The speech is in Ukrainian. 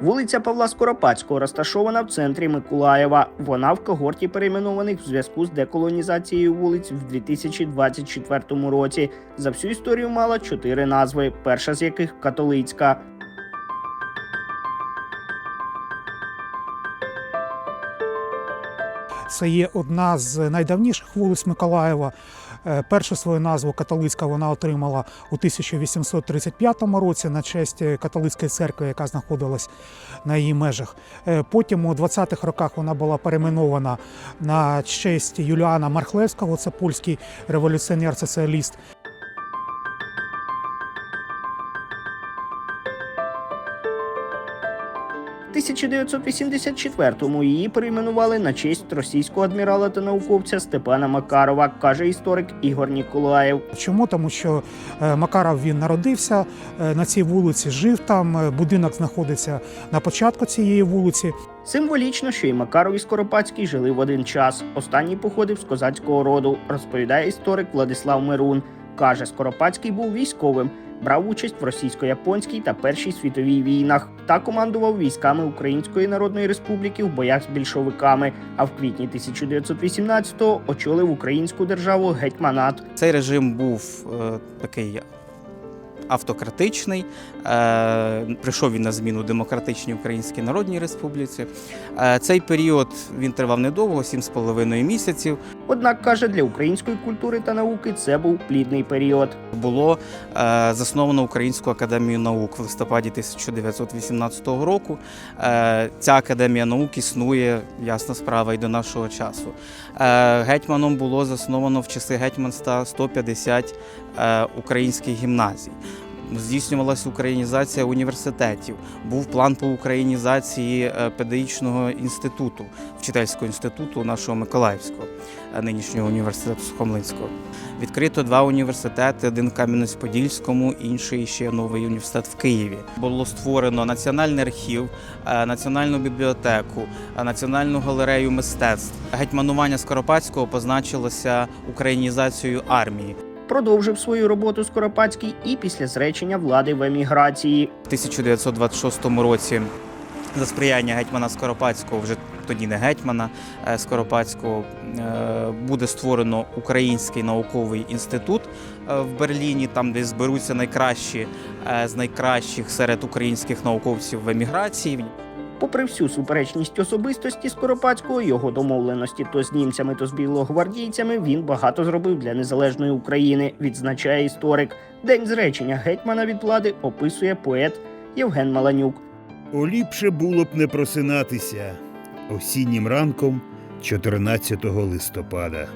Вулиця Павла Скоропадського розташована в центрі Миколаєва. Вона в когорті перейменованих в зв'язку з деколонізацією вулиць в 2024 році. За всю історію мала чотири назви, перша з яких католицька. Це є одна з найдавніших вулиць Миколаєва. Е, Першу свою назву католицька вона отримала у 1835 році на честь католицької церкви, яка знаходилась на її межах. Е, Потім у 20-х роках вона була перейменована на честь Юліана Мархлевського, це польський революціонер-соціаліст. 1984-му її перейменували на честь російського адмірала та науковця Степана Макарова, каже історик Ігор Ніколаєв. Чому? Тому що е, Макаров він народився е, на цій вулиці, жив там. е, Будинок знаходиться на початку цієї вулиці. Символічно, що і Макаров і Скоропадський жили в один час. Останній походив з козацького роду, розповідає історик Владислав Мирун. Каже, Скоропадський був військовим, брав участь в російсько-японській та Першій світовій війнах та командував військами Української Народної Республіки в боях з більшовиками. А в квітні 1918-го очолив українську державу гетьманат. Цей режим був е, такий автократичний. Е, прийшов він на зміну демократичній Українській Народній Республіці. Е, цей період він тривав недовго, 7,5 місяців. Однак каже, для української культури та науки це був плідний період. Було е, засновано Українську академію наук в листопаді 1918 року. Ця академія наук існує, ясна справа, і до нашого часу. Гетьманом було засновано в часи гетьманства 150 е, українських гімназій. Здійснювалася українізація університетів. Був план по українізації е, педагогічного інституту, вчительського інституту нашого Миколаївського, е, нинішнього університету Сухомлинського. Відкрито два університети: один в Кам'янець-Подільському, інший ще новий університет в Києві. Було створено національний архів, е, національну бібліотеку, національну галерею мистецтв. Гетьманування Скоропадського позначилося українізацією армії. Продовжив свою роботу Скоропадський і після зречення влади в еміграції. В 1926 році за сприяння гетьмана Скоропадського, вже тоді не гетьмана е, Скоропадського, е, буде створено Український науковий інститут е, в Берліні, там де зберуться найкращі з найкращих серед українських науковців в еміграції. Попри всю суперечність особистості Скоропадського, його домовленості то з німцями, то з білогвардійцями, він багато зробив для незалежної України, відзначає історик. День зречення гетьмана від влади описує поет Євген Маланюк. Оліпше було б не просинатися осіннім ранком 14 листопада.